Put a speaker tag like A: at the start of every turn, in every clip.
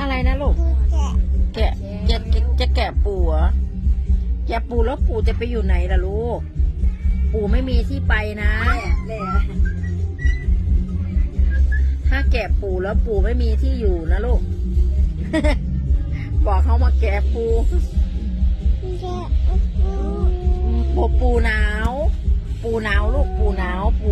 A: อะไรนะลูกแกะแกะแกะจะแกะปูเหรอแกะปูแล้วปูจะไปอยู่ไหนล่ะลูก ปูไม่มีที่ไปนะ
B: แหล่
A: ถ้าแกะปูแล้วปูไม่มีที่อยู่นะลูก บอกเขามาแกะปูปูปูหนาว ปูหนาวลูกปูหนาว ปู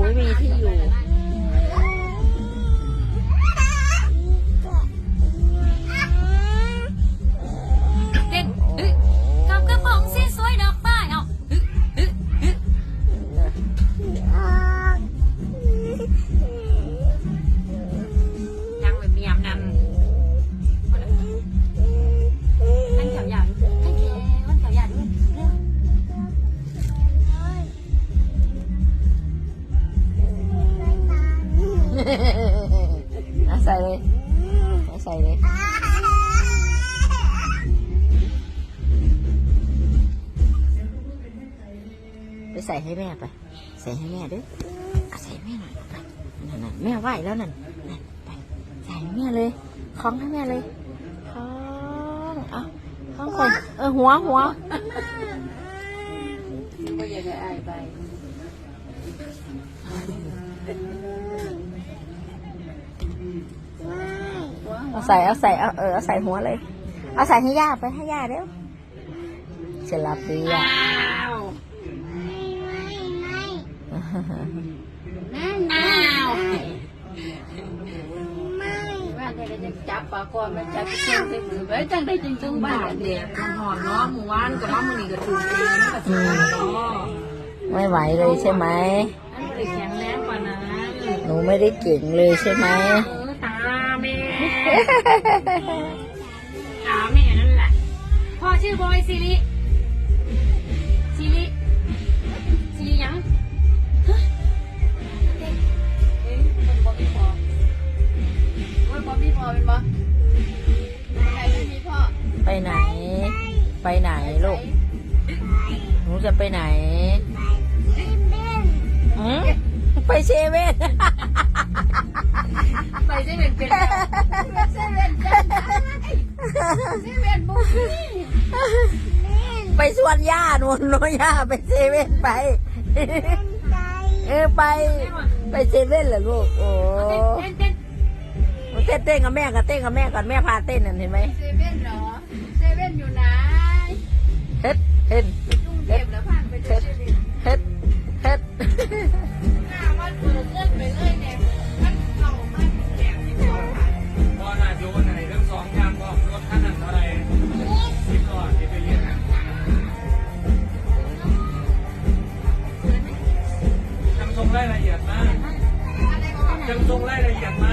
A: อาใส่เลยเอาใส่เลยไปใส่ให้แม่ไป ใส่ให้แม่ด้วยอาใส่แม่หน่อยไปนั่นแม่ไหวแล้วนั่นไปใส่ให้แม่เลยคล้องให้แม่เลยคล้องเอาคล้องคนเออหัวหัว
B: ก็อยากให้อายไป
A: เอาใส่เอาใส่เอาเออเอาใส่หัวเลย เอาใส่ให้ย่าไปให้ย่าเร็วจะรับดีอะ
C: อ้าว
B: ว่าแต่ก็จะจับปลาคอมันจับเส้นใส่มือไว้จังได้จริงจังบ้านเด็ก
C: มันหอนเนาะหมู่บ้านกับบ้านมือนี่ก็ถูกเองมันก็ถูกเนาะ
A: ไม่ไหวเลยใช่ไหม
C: อันนี้แข็งแรงกว่านั้น
A: หนูไม่ได้เก่งเลยใช่ไหม
C: เออตาแม่ตาแม่นั่นแหละพ่อชื่อบอยซิริซิริซิริยัง
B: เอ้ยมันบ่มีพอมันบ่มีพอเป็นบ่ใครไม่มีพ่อ
A: ไปไหน ไปไหนลูก หนูจะไปไหนหืมไปเซเว่น
B: ไปได้เป็นเป็นเซเว่นจังเซเว่นบุก
A: ไปสวนย่าหนูหนูย่าไปเซเว่นไป เออไป ไปเซเว่นเหรอลูกโอ้
C: เต้นเต้น
A: เต้นเต้นกับแม่กันเต้นกับแม่ก่อนแม่พาเต้นนั่นเห็นไหม
B: เซเว่นเหรอเซเว่นอยู่ไหน
A: เฮ็ดเฮ็ด
B: รง
D: รายละเอียดมากจำทรงรายละเอียดมา